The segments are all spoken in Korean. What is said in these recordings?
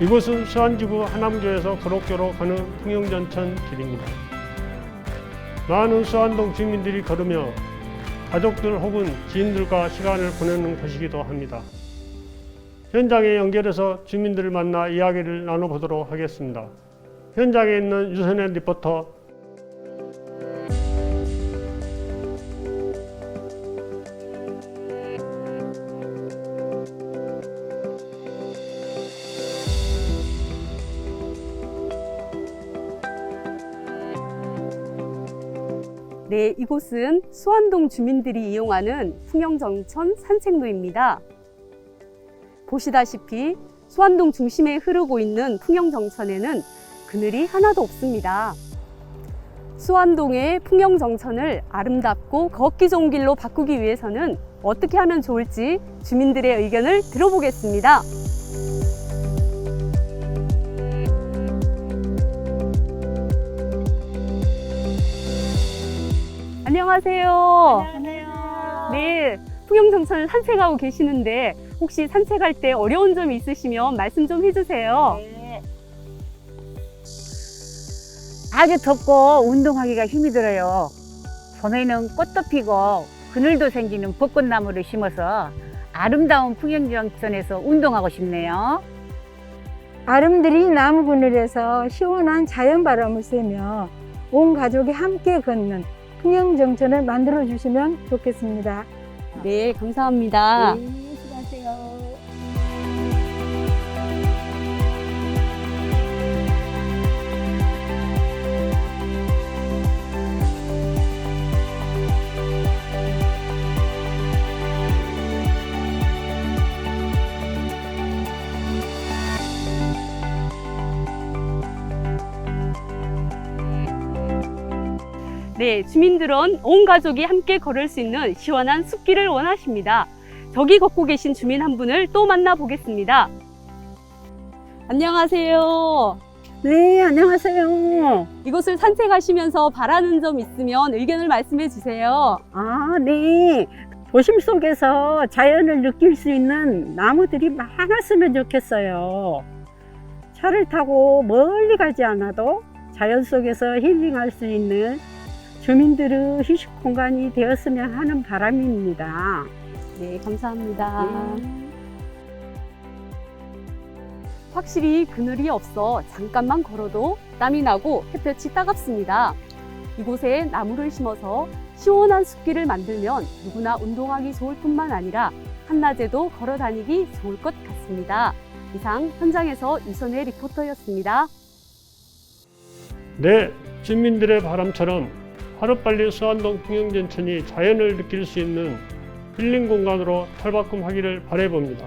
이곳은 수안지구 하남교에서 거록교로 가는 풍영전천 길입니다. 많은 수안동 주민들이 걸으며 가족들 혹은 지인들과 시간을 보내는 곳이기도 합니다. 현장에 연결해서 주민들을 만나 이야기를 나눠보도록 하겠습니다. 현장에 있는 유선현 리포터 네, 이곳은 수안동 주민들이 이용하는 풍영정천 산책로입니다. 보시다시피 수안동 중심에 흐르고 있는 풍영정천에는 그늘이 하나도 없습니다. 수안동의 풍영정천을 아름답고 걷기 좋은 길로 바꾸기 위해서는 어떻게 하면 좋을지 주민들의 의견을 들어보겠습니다. 안녕하세요. 네, 풍영정천을 산책하고 계시는데 혹시 산책할 때 어려운 점이 있으시면 말씀 좀 해주세요. 네. 아주 덥고 운동하기가 힘이 들어요. 봄에는 꽃도 피고 그늘도 생기는 벚꽃나무를 심어서 아름다운 풍경정천에서 운동하고 싶네요. 아름드리 나무 그늘에서 시원한 자연 바람을 쐬며 온 가족이 함께 걷는 풍경정천을 만들어 주시면 좋겠습니다. 네, 감사합니다. 네, 네, 주민들은 온 가족이 함께 걸을 수 있는 시원한 숲길을 원하십니다. 저기 걷고 계신 주민 한 분을 또 만나보겠습니다. 안녕하세요. 네, 안녕하세요. 이곳을 산책하시면서 바라는 점 있으면 의견을 말씀해 주세요. 아, 네. 도심 속에서 자연을 느낄 수 있는 나무들이 많았으면 좋겠어요. 차를 타고 멀리 가지 않아도 자연 속에서 힐링할 수 있는 주민들의 휴식 공간이 되었으면 하는 바람입니다. 네, 감사합니다. 확실히 그늘이 없어 잠깐만 걸어도 땀이 나고 햇볕이 따갑습니다. 이곳에 나무를 심어서 시원한 숲길을 만들면 누구나 운동하기 좋을 뿐만 아니라 한낮에도 걸어 다니기 좋을 것 같습니다. 이상 현장에서 이선혜 리포터였습니다. 네, 주민들의 바람처럼 하루빨리 수안동 풍영전천이 자연을 느낄 수 있는 힐링 공간으로 탈바꿈하기를 바라봅니다.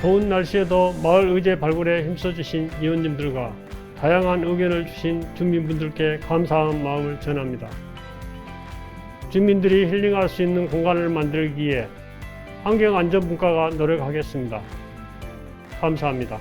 더운 날씨에도 마을 의제 발굴에 힘써주신 위원님들과 다양한 의견을 주신 주민분들께 감사한 마음을 전합니다. 주민들이 힐링할 수 있는 공간을 만들기 위해 환경안전분과가 노력하겠습니다. 감사합니다.